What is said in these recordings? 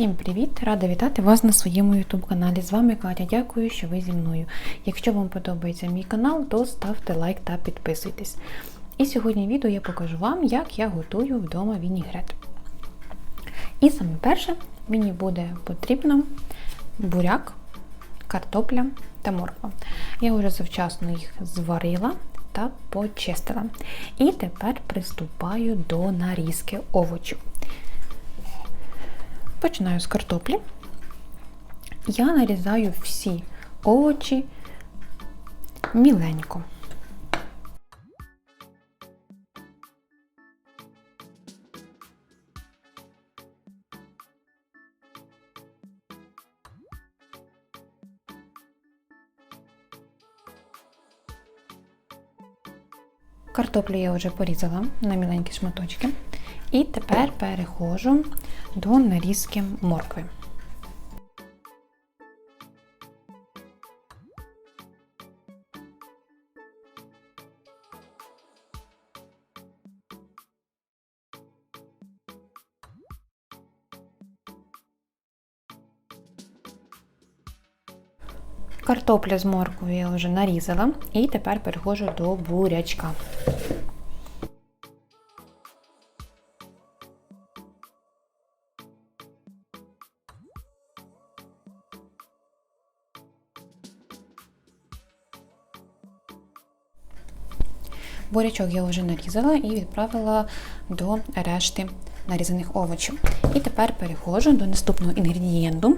Всім привіт! Рада вітати вас на своєму YouTube каналі. З вами Катя. Дякую, що ви зі мною. Якщо вам подобається мій канал, то ставте лайк та підписуйтесь. І сьогодні в відео я покажу вам, як я готую вдома вінігрет. І саме перше мені буде потрібно буряк, картопля та морква. Я вже завчасно їх зварила та почистила. І тепер приступаю до нарізки овочів. Починаю з картоплі. Я нарізаю всі овочі міленько. Картоплю я вже порізала на міленькі шматочки. І тепер переходжу до нарізки моркви. Картопля з морквою я вже нарізала і тепер переходжу до бурячка. Бурячок я вже нарізала і відправила до решти нарізаних овочів. І тепер переходжу до наступного інгредієнту.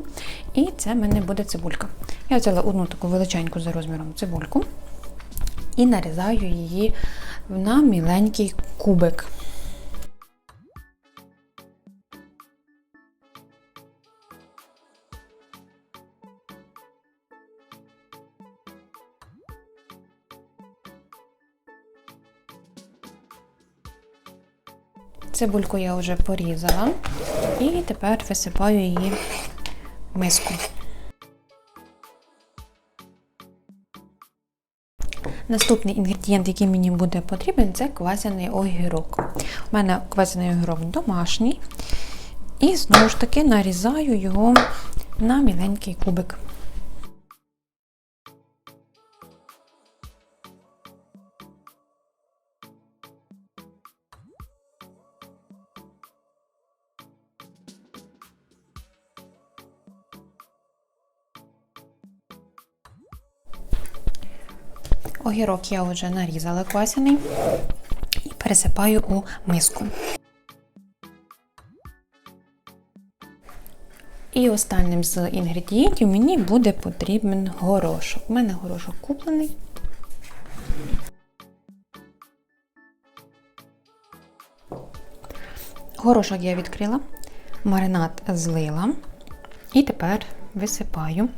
І це в мене буде цибулька. Я взяла одну таку величеньку за розміром цибульку і нарізаю її на міленький кубик. Цибульку я вже порізала і тепер висипаю її в миску. Наступний інгредієнт, який мені буде потрібен, це квасяний огірок. У мене квасяний огірок домашній. І знову ж таки нарізаю його на міленький кубик. Огірок я вже нарізала квасяний і пересипаю у миску. І останнім з інгредієнтів мені буде потрібен горошок. У мене горошок куплений. Горошок я відкрила, маринад злила і тепер висипаю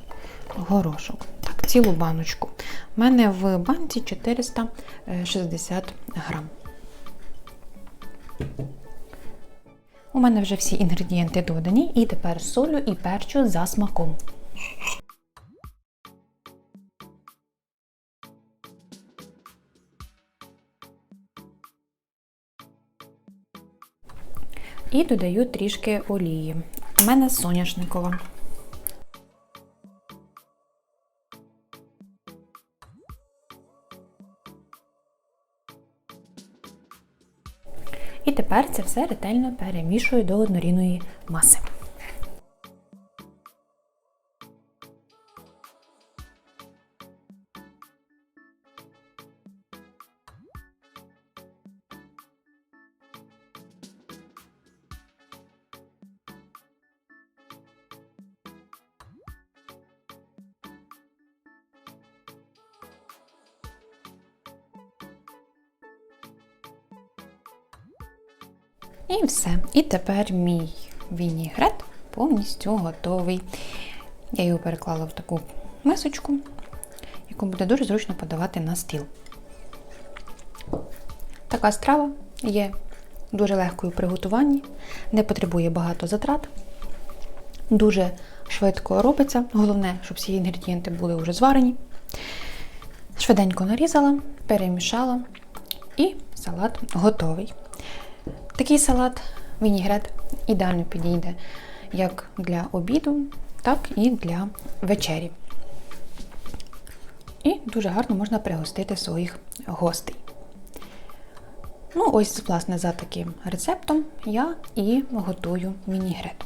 горошок. Цілу баночку. У мене в банці 460 грам. У мене вже всі інгредієнти додані, і тепер солю і перчу за смаком. І додаю трішки олії. У мене соняшникова. І тепер це все ретельно перемішую до однорідної маси. І все. І тепер мій вінігрет повністю готовий. Я його переклала в таку мисочку, яку буде дуже зручно подавати на стіл. Така страва є дуже легкою в приготуванні, не потребує багато затрат, дуже швидко робиться. Головне, щоб всі інгредієнти були вже зварені. Швиденько нарізала, перемішала і салат готовий. Такий салат, вінігрет ідеально підійде як для обіду, так і для вечері. І дуже гарно можна пригостити своїх гостей. Ну, ось, власне, за таким рецептом я і готую мінігрет.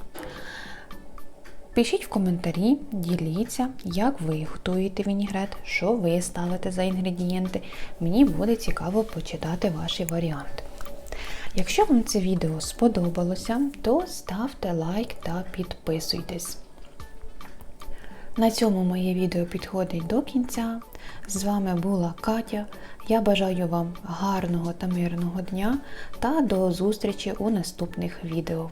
Пишіть в коментарі, діліться, як ви готуєте вінігрет, що ви ставите за інгредієнти. Мені буде цікаво почитати ваші варіанти. Якщо вам це відео сподобалося, то ставте лайк та підписуйтесь. На цьому моє відео підходить до кінця. З вами була Катя. Я бажаю вам гарного та мирного дня та до зустрічі у наступних відео.